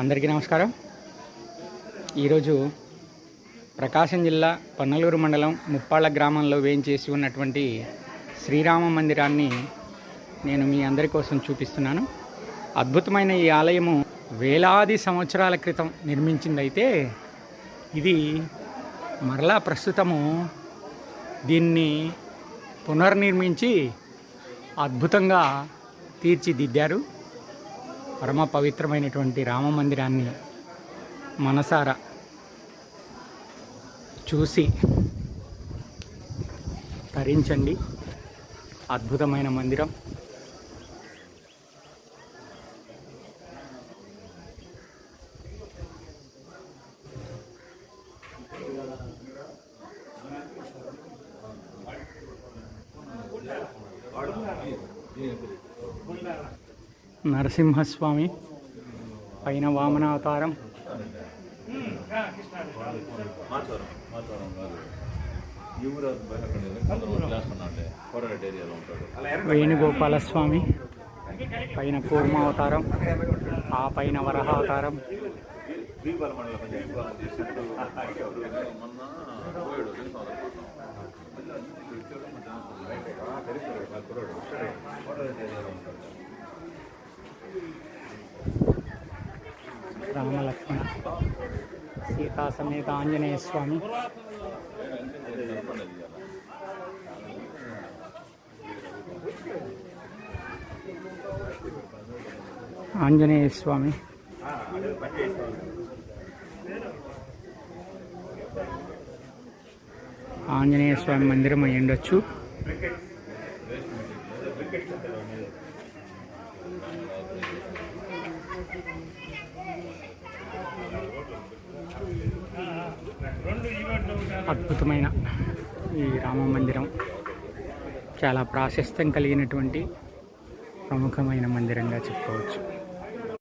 అందరికీ నమస్కారం. ఈరోజు ప్రకాశం జిల్లా పన్నలూరు మండలం ముప్పాళ్ళ గ్రామంలో వేయించేసి ఉన్నటువంటి శ్రీరామ మందిరాన్ని నేను మీ అందరి కోసం చూపిస్తున్నాను. అద్భుతమైన ఈ ఆలయము వేలాది సంవత్సరాల క్రితం నిర్మించిందైతే ఇది మరలా ప్రస్తుతము దీన్ని పునర్నిర్మించి అద్భుతంగా తీర్చిదిద్దారు. పరమ పవిత్రమైనటువంటి రామ మందిరాన్ని మనసారా చూసి తరించండి. అద్భుతమైన మందిరం. నరసింహస్వామి పైన వామనావతారం. వేణుగోపాలస్వామి పైన కూర్మావతారం ఆ పైన వరహావతారం. మొన్న సీతా సమేత ఆంజనేయ స్వామి ఆంజనేయ స్వామి ఆంజనేయ స్వామి మందిరం అయి ఉండొచ్చు. అద్భుతమైన ఈ రామ మందిరం. చాలా ప్రాశస్త్యం కలిగినటువంటి ప్రముఖమైన మందిరంగా చెప్పుకోవచ్చు.